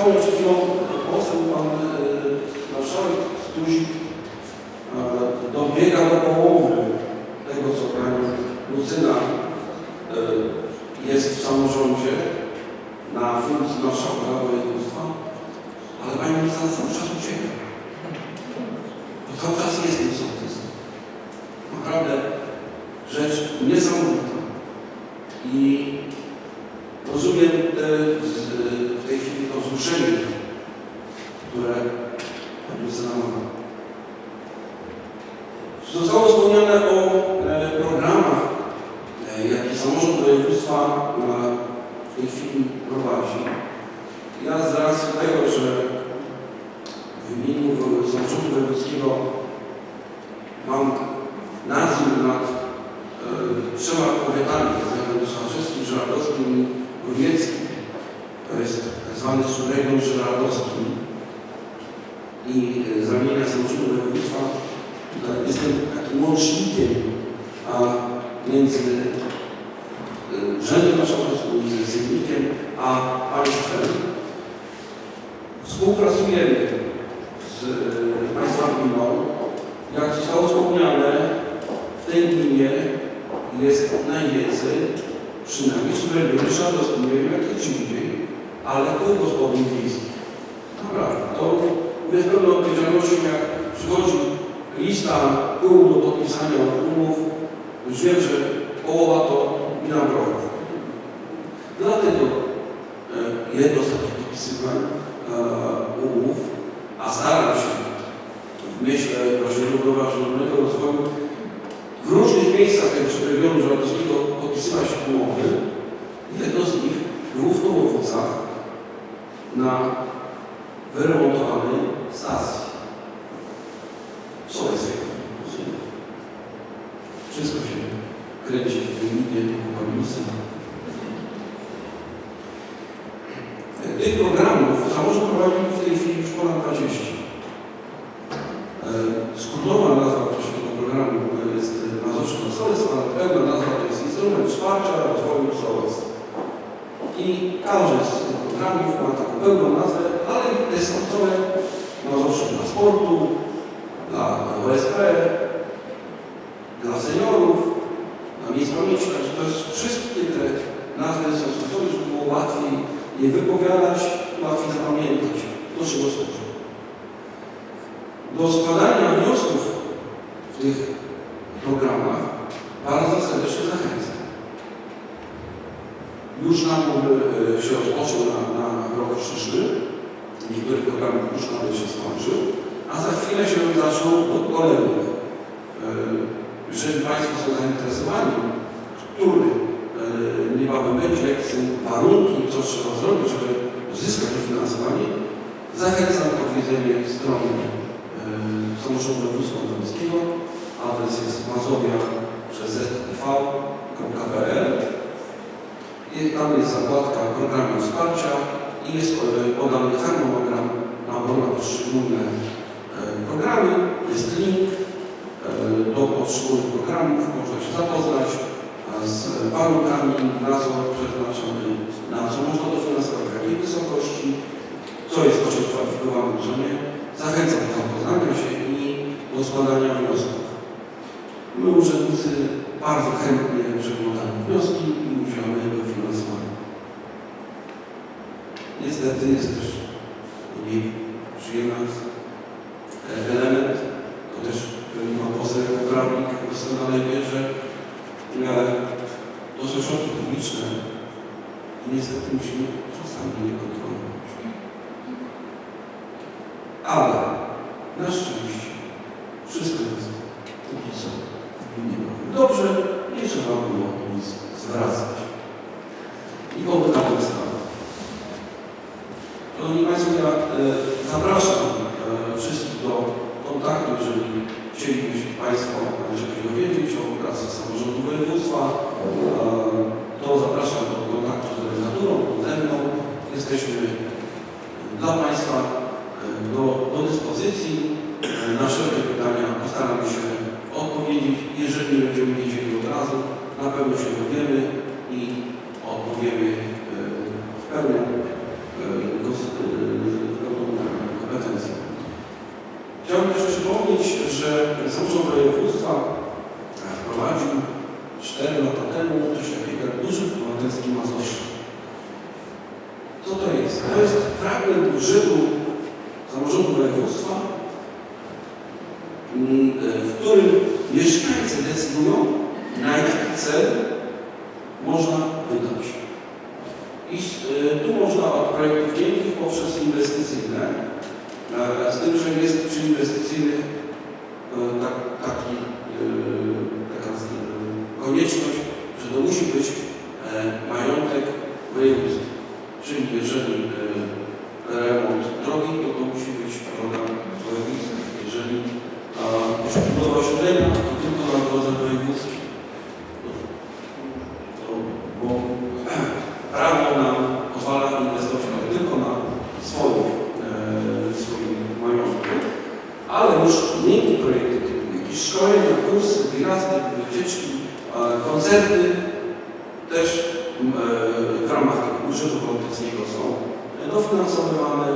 wspomniał przed chwilą poseł pan e, marszałek Stuzik, e, dobiega do połowy tego, co pani Lucyna e, jest w samorządzie na funkcji marszałka województwa, ale pani Lucyna cały czas ucieka. To cały czas jest tym sołtysem. Naprawdę rzecz niesamowita. I rozumiem te, w- tej chwili to wzruszenie, które pani ma. Zostało wspomniane o e, programach, e, jakie samorząd województwa e, w tej chwili prowadzi. Ja z racji tego, że w imieniu samorządu wojewódzkiego mam nadzór nad e, trzema powiatami, powiatem szarzyskim, żeradowskim i górnieckim. To jest tak zwany subregion żeradowski i e, z ramienia samorządu województwa tutaj jestem takim łącznikiem a między e, Urzędem Marszałkowskim, między Sejmikiem a państwem. Współpracujemy z e, Państwa gminą. Jak zostało wspomniane, w tej gminie jest najwięcej, przynajmniej szadowskim, nie wiem jak gdzie indziej, ale kół gospodyń wiejskich. Naprawdę, to z pełną odpowiedzialnością, jak przychodzi lista kół do podpisania umów, już wiem, że połowa to gmina Brochów. Dlatego e, jedno z takich podpisywań e, umów, a staram się w myśle właśnie równoważonego rozwoju w różnych miejscach tego regionu żadowskiego podpisywać umowy. Jedno z nich było w Tomowicach na wyremontowanej stacji. Tego? Wszystko się kręci w wyminie pamięci. Tych programów samorząd prowadzi w tej chwili już ponad 20. E, Skrótowa nazwa tego programu jest Mazowsze Sołectwo, ale pełna nazwa Instrument Wsparcia Rozwoju Sołectw. I każdy z tych programów ma taką pełną nazwę, ale jest skrócone Mazowsze dla sportu, dla OSP, dla seniorów, dla miejsc pamięci. Także to jest wszystkie te nazwy są skrócone, żeby było łatwiej je wypowiadać, łatwiej zapamiętać. Do czego służy? Do składania wniosków w tych programach bardzo serdecznie zachęcam. Nabór e, się rozpoczął na, na rok przyszły. Niektóre programy już nawet się skończył, a za chwilę się zaczną od kolejnych. E, Jeżeli Państwo są zainteresowani, który e, niebawem będzie, jakie są warunki, co trzeba zrobić, żeby uzyskać dofinansowanie, zachęcam do odwiedzenia strony samorządu województwa mazowieckiego. Adres jest mazowia przez ztv.pl tam jest zakładka programy wsparcia i jest podany harmonogram na poszczególne e, programy. Jest link e, do poszczególnych programów, można się zapoznać z warunkami, na co przeznaczony, na co można dofinansować, w jakiej wysokości, co jest kosztem kwalifikowanym, co nie. Zachęcam do zapoznania się i do składania wniosków. My urzędnicy bardzo chętnie przeglądamy wnioski i udzielamy dofinansowania. Niestety jest też mniej przyjemny element, to też pan poseł prawnik doskonale wie, że to są środki publiczne i niestety musimy czasami je kontrolować. Ale na szczęście wszystko jest póki co w gminie Brochów. Dobrze, nie trzeba było nic zwracać. I oby tak zostało. Szanowni Państwo, ja e, zapraszam e, wszystkich do kontaktu, jeżeli chcielibyście Państwo czegoś dowiedzieć o pracy samorządu województwa, e, to zapraszam do kontaktu z delegaturą, ze mną. Jesteśmy dla Państwa na pewno się dowiemy i odpowiemy e, w pełnym e, e, kompetencji. Chciałbym też przypomnieć, że Samorząd Województwa wprowadził 4 lata temu coś takiego jak budżet obywatelski Mazowszy. Co to jest? To jest fragment budżetu Samorządu Województwa, mm, w którym mieszkańcy decydują, na jaki cel można wydać. I y, tu można od projektów miękkich poprzez inwestycyjne, e, z tym, że jest przy inwestycyjnych e, tak, taki, e, taka z- e, konieczność, że to musi być e, majątek województwa. Czyli jeżeli e, remont drogi, to to musi być program województwa. Jeżeli a, budowa oświetlenia, to tylko na drodze wojewódzkiej. To, bo prawo nam pozwala inwestować ale tylko na swoim, e, swoim majątku, ale już miękkie projekty typu jakieś szkolenia, kursy, wyjazdy, wycieczki, e, koncerty też m, e, w ramach tego budżetu wojewódzkiego są dofinansowywane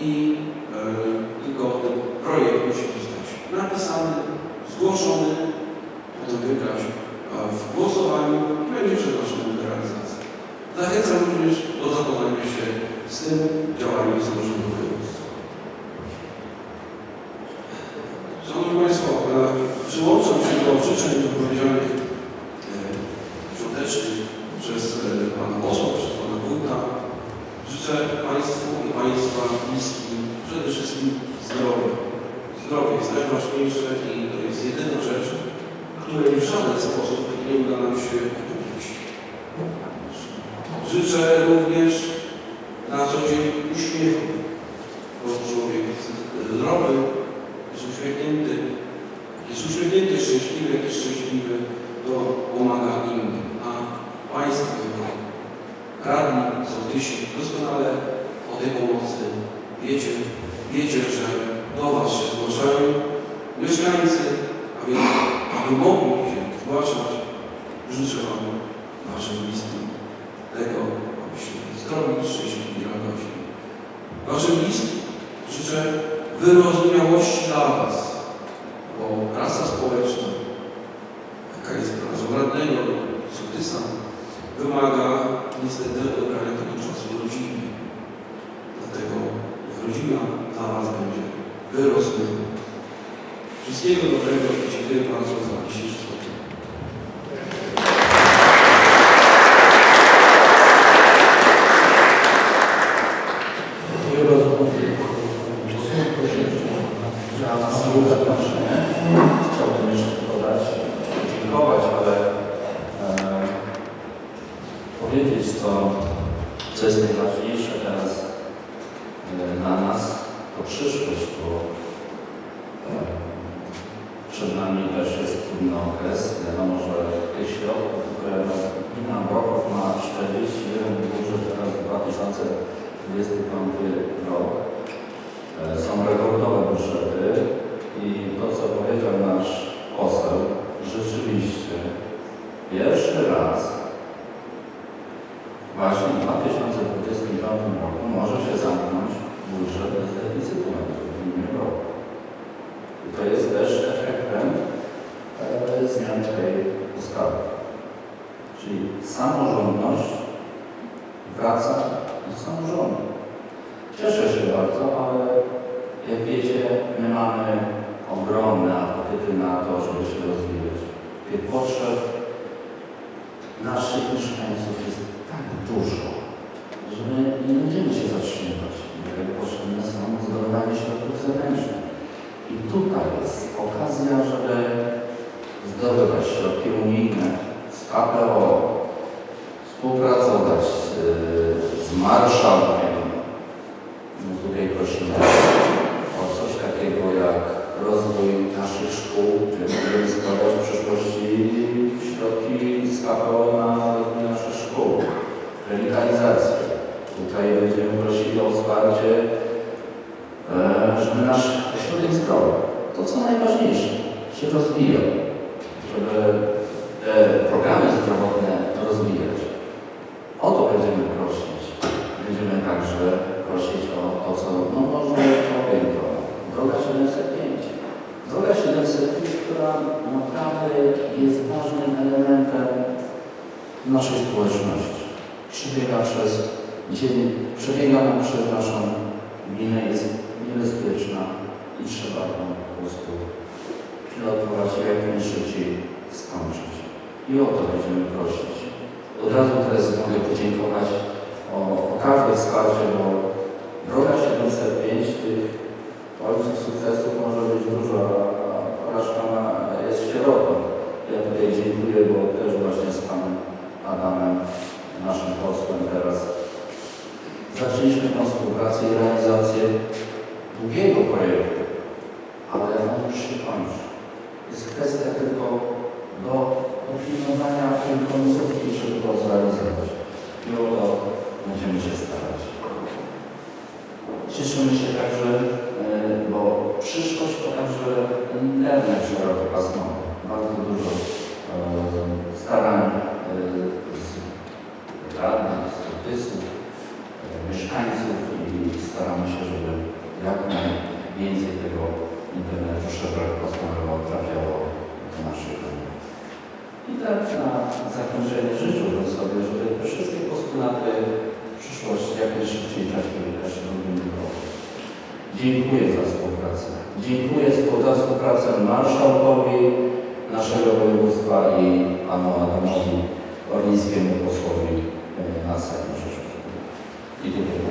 i e, tylko ten projekt musi zostać napisany, zgłoszony, potem wygrać e, w głosowaniu będzie przeznaczony do realizacji. Zachęcam również do zapoznania się z tym działaniem samorządu województwa. Szanowni Państwo, przyłączam się do życzeń wypowiedzianych e, świątecznych przez e, Pana Posła, przez Pana Wójta. Życzę Państwu i Państwa bliskim przede wszystkim zdrowia. Zdrowie jest najważniejsze i to jest jedyna rzecz, której w żaden sposób nie uda nam się kupić. Życzę również na co dzień uśmiechu, bo człowiek jest zdrowy, jest uśmiechnięty. Jest uśmiechnięty, szczęśliwy, jak jest szczęśliwy, to pomaga innym. A Państwo radni, sołtysi doskonale o tej pomocy wiecie, wiecie, że do Was się zgłaszają mieszkańcy, a więc aby mogli się zgłaszać, życzę Wam Waszym bliskim tego, abyście zdrowi, szczęśliwi i radośni. Waszym bliskim życzę wyrozumiałości dla Was, bo praca społeczna, jaka jest pracą radnego, sołtysa, wymaga niestety odebrania tego czasu rodzinie. Dlatego rodzina dla Was będzie wyrosła. Wszystkiego dobrego i dziękuję bardzo za dzisiejsze spotkanie. Dziękuję bardzo. Za samo zaproszenie. Chciałbym jeszcze tylko dać, podziękować, ale e, powiedzieć, co, co jest najważniejsze teraz e, dla nas, to przyszłość, bo e, przed nami też jest trudny okres. Wiadomo, że tych środków, które gmina Broków ma 41 budżet teraz 2025 rok. E, Są rekordowe budżety i to, co powiedział nasz poseł, rzeczywiście pierwszy raz właśnie w 2025 roku może się zamknąć budżet bez deficytu na gminie roku. I to jest też efektem e, zmian tej ustawy. Czyli samorządność wraca do samorządu. Cieszę się bardzo, ale jak wiecie, my mamy ogromne apetyty na to, żeby się rozwijać. Tych potrzeb naszych mieszkańców jest tak dużo, że my nie będziemy się zatrzymywać. Jak potrzebne są zdobywanie środków zewnętrznych. I tutaj jest okazja, żeby zdobywać środki unijne z KPO, współpracować z, z marszałkiem. My tutaj prosimy o coś takiego jak rozwój naszych szkół, gdzie będziemy składać w przyszłości środki z KPO na rozwój naszych szkół, rewitalizację. Tutaj będziemy prosili o wsparcie, e, żeby nasz ośrodek zdrowia, to co najważniejsze, się rozwijał, żeby te programy zdrowotne rozwijać. O to będziemy prosić. Będziemy także prosić o to, co no może powiem to. Droga 705. Droga 705, która naprawdę jest ważnym elementem naszej społeczności. Przebiega przez dzień przebiegana przez naszą gminę jest niebezpieczna i trzeba ją po prostu pilotować i jak najszybciej skończyć. I o to będziemy prosić. Od razu teraz mogę podziękować o, o każde wsparcie, bo droga 705 tych ojców sukcesu może być dużo, a porażka jest sierotą. Ja tutaj dziękuję, bo też właśnie z Panem Adamem, naszym posłem teraz zaczęliśmy tą współpracę i realizację długiego projektu, ale on już się kończy. Jest kwestia tylko do dopilnowania tej końcówki, żeby to zrealizować. I o to będziemy się starać. Cieszymy się także, e, bo przyszłość to także internet szerokopasmowy. Bardzo dużo e, starań e, z radnych, z sołtysów, mieszkańców i staramy się, żeby jak najwięcej tego internetu szerokopasmowego trafiało do naszych domów. I tak na zakończenie życzyłbym sobie, żeby wszystkie postulaty przyszłości jak najszybciej trafiły też do Grochów. Dziękuję za współpracę. Dziękuję za współpracę marszałkowi naszego województwa i panu Adamowi Orlińskiemu posłowi e, na Sejm Rzeczypospolitej. I dziękuję.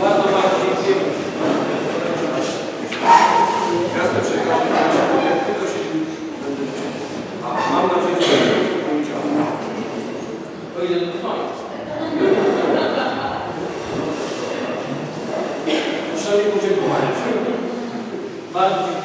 Bardzo, bardzo dziękuję. Ja chcę przekazać, jak tylko się będę A mam nadzieję, że to powiedziałem. To idę do twoich. Przynajmniej podziękowania. Bardzo